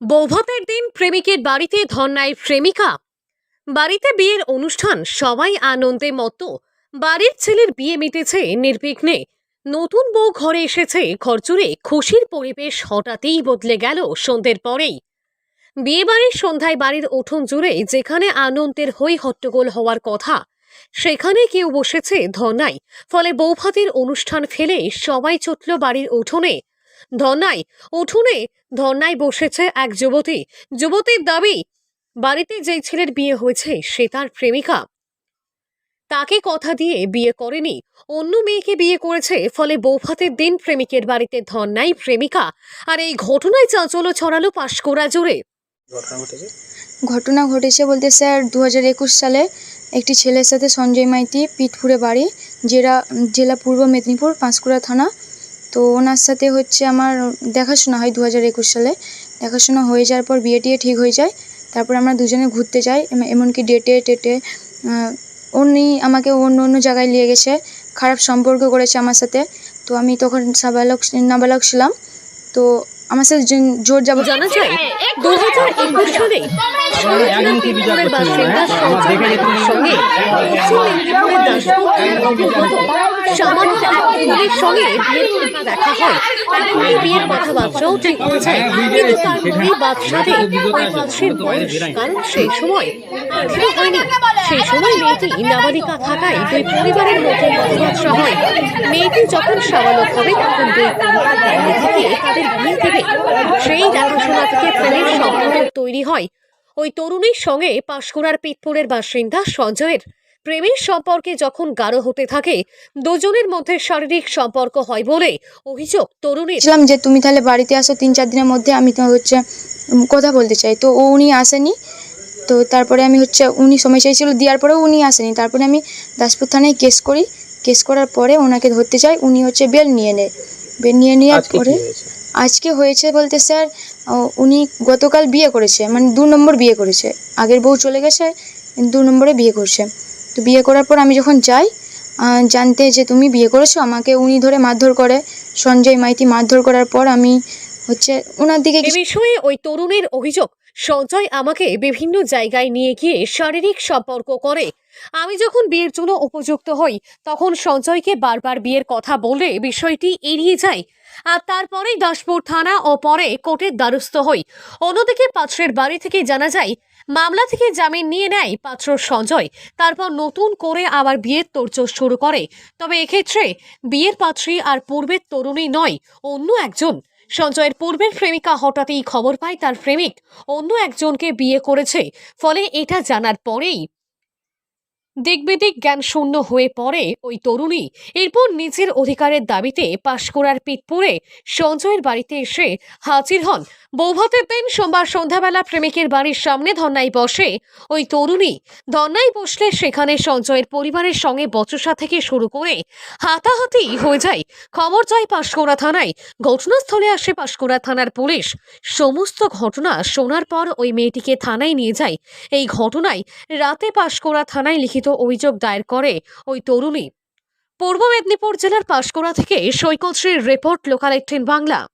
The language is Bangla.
বৌভাতের দিন প্রেমিকের বাড়িতে ধর্নায় প্রেমিকা। বাড়িতে বিয়ের অনুষ্ঠান সবাই আনন্দে মতো বাড়ির ছেলের বিয়ে মিটেছে নির্বিঘ্নে। নতুন বউ ঘরে এসেছে ঘরজুড়ে খুশির পরিবেশ হঠাৎই বদলে গেল সন্ধ্যের পরেই। বিয়ে বাড়ির সন্ধ্যায় বাড়ির উঠোন জুড়ে যেখানে আনন্দের হই হট্টগোল হওয়ার কথা, সেখানে কেউ বসেছে ধর্নায়। ফলে বৌভাতের অনুষ্ঠান ফেলে সবাই চটল বাড়ির উঠোনে। ধর্নায় উঠোনে ধর্নায় বসেছে এক যুবতী। যুবতীর দাবি বাড়িতে যেই ছেলের বিয়ে হয়েছে সে তার প্রেমিকা। তাকে কথা দিয়ে বিয়ে করেনি। অন্য মেয়েকে বিয়ে করেছে ফলে বৌভাতের দিন প্রেমিকের বাড়িতে ধর্নায় প্রেমিকা। আর এই ঘটনায় চাঁচলও ছড়ালো পাঁশকুড়া জুড়ে। ঘটনা ঘটেছে? বলতে স্যার দু একুশ সালে একটি ছেলের সাথে সঞ্জয় মাইতি পিঠপুরে বাড়ি জেলা জেলা পূর্ব মেদিনীপুর পাঁশকুড়া থানা। তো ওনার সাথে হচ্ছে আমার দেখাশোনা হয় দু হাজার একুশ সালে। দেখাশোনা হয়ে যাওয়ার পর বিয়ে টিয়ে ঠিক হয়ে যায়। তারপর আমরা দুজনে ঘুরতে যাই এমনকি ডেটে টেটে উনি আমাকে অন্য অন্য জায়গায় নিয়ে গেছে খারাপ সম্পর্ক করেছে আমার সাথে। তো আমি তখন সাবালক নাবালক ছিলাম। তো আমার সাথে জোর যাব জানা যায় দু হাজার একুশ সালে একজনকে বিচার করতে হবে, বাসিন্দা? আমার সঞ্জয় দেখে যেতে মাইতির সঙ্গে সামান্য এক সঙ্গে বিয়ের দেখা হয়। তারপরে বিয়ের কথাবার্তাও ঠিক হয়ে যায় কিন্তু তারপরে বাদশাতে ওই বাদশার বয়স কারণ সেই সময় হয়নি। সেই সময় মেয়েটি নাবালিকা থাকায় দুই পরিবারের মধ্যে কথাবার্তা হয়। মেয়েটি যখন সাবালক হবে তখন দুই পরিবার থেকে তাদের বিয়ে দেবে সেই দেখাশোনা থেকে প্রেমের সম্পর্ক তৈরি হয়। ওই তরুণীর সঙ্গে পাঁশকুড়ার পিতপুরের বাসিন্দা সঞ্জয়ের প্রেমের সম্পর্কে যখন গাঢ় হতে থাকে দুজনের মধ্যে শারীরিক সম্পর্ক হয় বলে অভিযোগ তরুণীর। বলছিলাম যে তুমি তাহলে বাড়িতে আসো তিন চার দিনের মধ্যে আমি তো হচ্ছে উম, কথা বলতে চাই। তো ও উনি আসেনি। তো তারপরে আমি হচ্ছে উনি সময় চাইছিল দেওয়ার পরেও উনি আসেনি। তারপরে আমি দাসপুর থানায় কেস করি। কেস করার পরে ওনাকে ধরতে চাই উনি হচ্ছে বেল নিয়ে নেয়। বেল নিয়ে নেওয়ার আজকে কি পরে হয়েছে? আজকে হয়েছে বলতে স্যার ও, উনি গতকাল বিয়ে করেছে মানে দু নম্বর বিয়ে করেছে। আগের বউ চলে গেছে দু নম্বরে বিয়ে করছে। তো বিয়ে করার পর আমি যখন যাই জানতে যে তুমি বিয়ে করেছ, আমাকে উনি ধরে মারধর করে। সঞ্জয় মাইতি মারধর করার পর আমি হচ্ছে ওনার দিকে বিষয়ে ওই তরুণের অভিযোগ, সঞ্জয় আমাকে বিভিন্ন জায়গায় নিয়ে গিয়ে শারীরিক সম্পর্ক করে। আমি যখন বিয়ের জন্য উপযুক্ত হই, তখন সঞ্জয়কে বারবার বিয়ের কথা বলে বিষয়টি এড়িয়ে যায় আর তারপরেই দাসপুর থানা ও পরে কোর্টের দ্বারস্থ হই। অন্যদিকে পাত্রের বাড়ি থেকে জানা যায় মামলা থেকে জামিন নিয়ে নেয় পাত্র সঞ্জয়। তারপর নতুন করে আবার বিয়ের তোড়জোড় শুরু করে। তবে এক্ষেত্রে বিয়ের পাত্রী আর পূর্বের তরুণী নয়, অন্য একজন। সঞ্জয়ের পূর্বের প্রেমিকা হঠাৎই খবর পায় তার প্রেমিক। অন্য একজনকে বিয়ে করেছে। ফলে এটা জানার পরেই দিকবিদিক জ্ঞান শূন্য হয়ে পড়ে ওই তরুণী। এরপর নিজের অধিকারের দাবিতে পাশকুড়ার পিতপুরে সঞ্জয়ের বাড়িতে এসে হাজির হন। বৌভাতের দিন সোমবার সন্ধ্যাবেলা প্রেমিকের বাড়ির সামনে ধর্নায় বসে ওই তরুণী। ধর্নায় বসলে সেখানে সঞ্জয়ের পরিবারের সঙ্গে বচসা থেকে শুরু করে হাতাহাতি হয়ে যায়। খবর যায় পাঁশকুড়া থানায়। ঘটনাস্থলে আসে পাঁশকুড়া থানার পুলিশ। সমস্ত ঘটনা শোনার পর ওই মেয়েটিকে থানায় নিয়ে যায়। এই ঘটনায় রাতে পাঁশকুড়া থানায় লিখিত অভিযোগ দায়ের করে ওই তরুণী। পূর্ব মেদিনীপুর জেলার পাশকোড়া থেকে সৈকত শ্রীর রিপোর্ট, লোকাল এইটিন বাংলা।